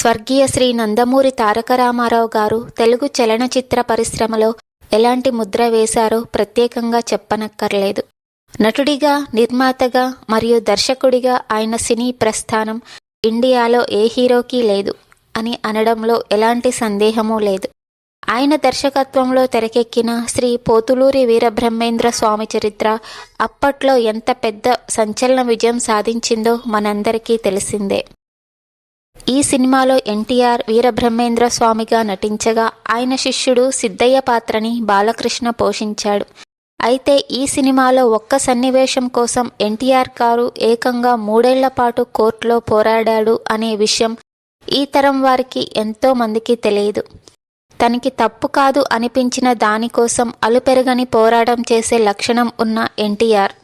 స్వర్గీయ శ్రీ నందమూరి తారక రామారావు గారు తెలుగు చలనచిత్ర పరిశ్రమలో ఎలాంటి ముద్ర వేశారో ప్రత్యేకంగా చెప్పనక్కర్లేదు. నటుడిగా నిర్మాతగా మరియు దర్శకుడిగా ఆయన సినీ ప్రస్థానం ఇండియాలో ఏ హీరోకి లేదు అని అనడంలో ఎలాంటి సందేహమూ లేదు. ఆయన దర్శకత్వంలో తెరకెక్కిన శ్రీ పోతులూరి వీరబ్రహ్మేంద్ర స్వామి చరిత్ర అప్పట్లో ఎంత పెద్ద సంచలన విజయం సాధించిందో మనందరికీ తెలిసిందే. ఈ సినిమాలో ఎన్టీఆర్ వీరబ్రహ్మేంద్ర స్వామిగా నటించగా ఆయన శిష్యుడు సిద్ధయ్య పాత్రని బాలకృష్ణ పోషించాడు. అయితే ఈ సినిమాలో ఒక్క సన్నివేశం కోసం ఎన్టీఆర్ గారు ఏకంగా మూడేళ్ళ పాటు కోర్టులో పోరాడాడు అనే విషయం ఈ తరం వారికి ఎంతో మందికి తెలియదు. తనకి తప్పు కాదు అనిపించిన దానికోసం అలుపెరగని పోరాటం చేసే లక్షణం ఉన్న ఎన్టీఆర్.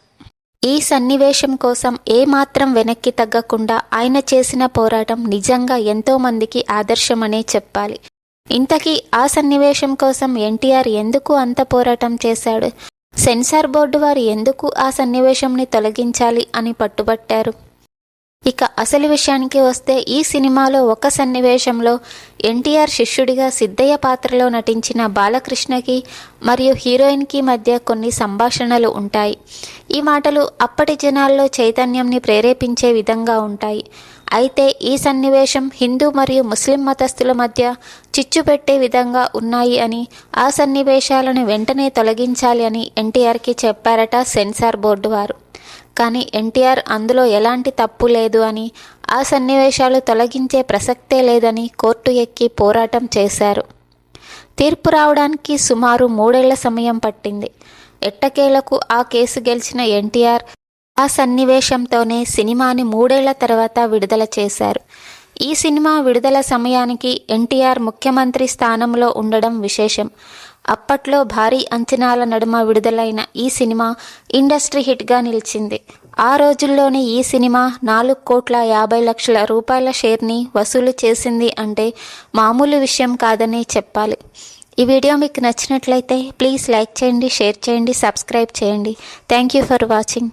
ఈ సన్నివేశం కోసం ఏమాత్రం వెనక్కి తగ్గకుండా ఆయన చేసిన పోరాటం నిజంగా ఎంతో మందికి ఆదర్శమనే చెప్పాలి. ఇంతకీ ఆ సన్నివేశం కోసం ఎన్టీఆర్ ఎందుకు అంత పోరాటం చేశాడు? సెన్సార్ బోర్డు వారు ఎందుకు ఆ సన్నివేశంని తొలగించాలి అని పట్టుబట్టారు? ఇక అసలు విషయానికి వస్తే ఈ సినిమాలో ఒక సన్నివేశంలో ఎన్టీఆర్ శిష్యుడిగా సిద్ధయ్య పాత్రలో నటించిన బాలకృష్ణకి మరియు హీరోయిన్కి మధ్య కొన్ని సంభాషణలు ఉంటాయి. ఈ మాటలు అప్పటి జనాల్లో చైతన్యంని ప్రేరేపించే విధంగా ఉంటాయి. అయితే ఈ సన్నివేశం హిందూ మరియు ముస్లిం మతస్థుల మధ్య చిచ్చు పెట్టే విధంగా ఉన్నాయి అని ఆ సన్నివేశాలను వెంటనే తొలగించాలి అని ఎన్టీఆర్కి చెప్పారట సెన్సార్ బోర్డు వారు. కానీ ఎన్టీఆర్ అందులో ఎలాంటి తప్పు లేదు అని ఆ సన్నివేశాలు తొలగించే ప్రసక్తే లేదని కోర్టు ఎక్కి పోరాటం చేశారు. తీర్పు రావడానికి సుమారు మూడేళ్ళ సమయం పట్టింది. ఎట్టకేలకు ఆ కేసు గెలిచిన ఎన్టీఆర్ ఆ సన్నివేశంతోనే సినిమాని మూడేళ్ళ తర్వాత విడుదల చేశారు. ఈ సినిమా విడుదల సమయానికి ఎన్టీఆర్ ముఖ్యమంత్రి స్థానంలో ఉండడం విశేషం. అప్పట్లో భారీ అంచనాల నడుమ విడుదలైన ఈ సినిమా ఇండస్ట్రీ హిట్గా నిలిచింది. ఆ రోజుల్లోనే ఈ సినిమా నాలుగు కోట్ల యాభై లక్షల రూపాయల షేర్ని వసూలు చేసింది అంటే మామూలు విషయం కాదనే చెప్పాలి. ఈ వీడియో మీకు నచ్చినట్లయితే ప్లీజ్ లైక్ చేయండి షేర్ చేయండి సబ్స్క్రైబ్ చేయండి. Thank you for watching.